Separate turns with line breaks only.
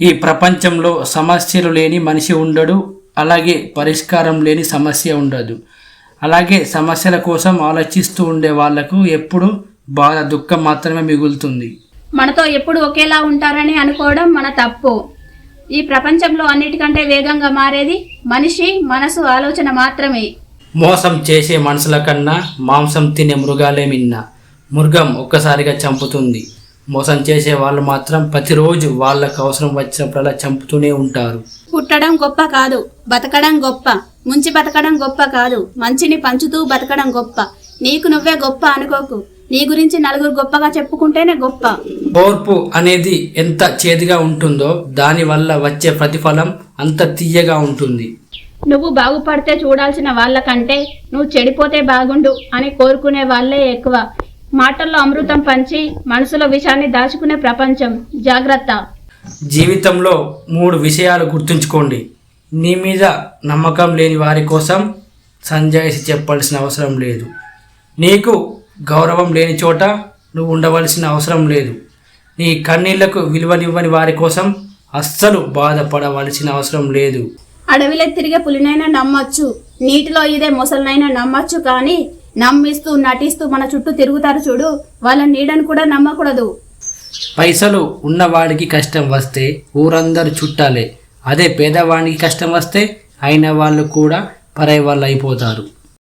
ఈ ప్రపంచంలో సమస్యలు లేని మనిషి ఉండడు అలాగే పరిష్కారం లేని సమస్య ఉండదు. అలాగే సమస్యల కోసం ఆలోచిస్తూ ఉండే వాళ్ళకు ఎప్పుడు బాధ దుఃఖం మాత్రమే మిగులుతుంది.
మనతో ఎప్పుడు ఒకేలా ఉంటారని అనుకోవడం మన తప్పు. ఈ ప్రపంచంలో అన్నిటికంటే వేగంగా మారేది మనిషి మనసు ఆలోచన మాత్రమే.
మోసం చేసే మనుషుల కన్నా మాంసం తినే మృగాలే మిన్న. మృగం ఒక్కసారిగా చంపుతుంది. మోసం చేసే వాళ్ళు మాత్రం ప్రతిరోజు వాళ్ళకు అవసరం వచ్చినప్పుడల్లా చంపుతూనే ఉంటారు.
పుట్టడం గొప్ప కాదు బతకడం గొప్ప. ముంచి బతకడం గొప్ప కాదు మంచిని పంచుతూ బతకడం గొప్ప. నీకు నువ్వే గొప్ప అనుకోకు. నీ గురించి నలుగురు గొప్పగా చెప్పుకుంటేనే గొప్ప.
ఓర్పు అనేది ఎంత చేదుగా ఉంటుందో దానివల్ల వచ్చే ప్రతిఫలం అంత తీయగా ఉంటుంది.
నువ్వు బాగుపడితే చూడాల్సిన వాళ్ళకంటే నువ్వు చెడిపోతే బాగుండు అని కోరుకునే వాళ్ళే ఎక్కువ. మాటల్లో అమృతం పంచి మనసులో విషాన్ని దాచుకునే ప్రపంచం. జాగ్రత్త.
జీవితంలో మూడు విషయాలు గుర్తుంచుకోండి. నీ మీద నమ్మకం లేని వారి కోసం సంజాయిషి చెప్పాల్సిన అవసరం లేదు. నీకు గౌరవం లేని చోట నువ్వు ఉండవలసిన అవసరం లేదు. నీ కన్నీళ్ళకు విలువనివ్వని వారి కోసం అస్సలు బాధపడవలసిన అవసరం లేదు.
అడవిలో తిరిగే పులినైనా నమ్మొచ్చు. నీటిలో ఇదే ముసలినైనా నమ్మొచ్చు కానీ నమ్మిస్తూ నటిస్తూ మన చుట్టూ తిరుగుతారు చూడు. వాళ్ళ నీడను కూడా నమ్మకూడదు.
పైసలు ఉన్నవాడికి కష్టం వస్తే ఊరందరూ చుట్టాలే. అదే పేదవాడికి కష్టం వస్తే అయిన వాళ్ళు కూడా పరై వాళ్ళు అయిపోతారు.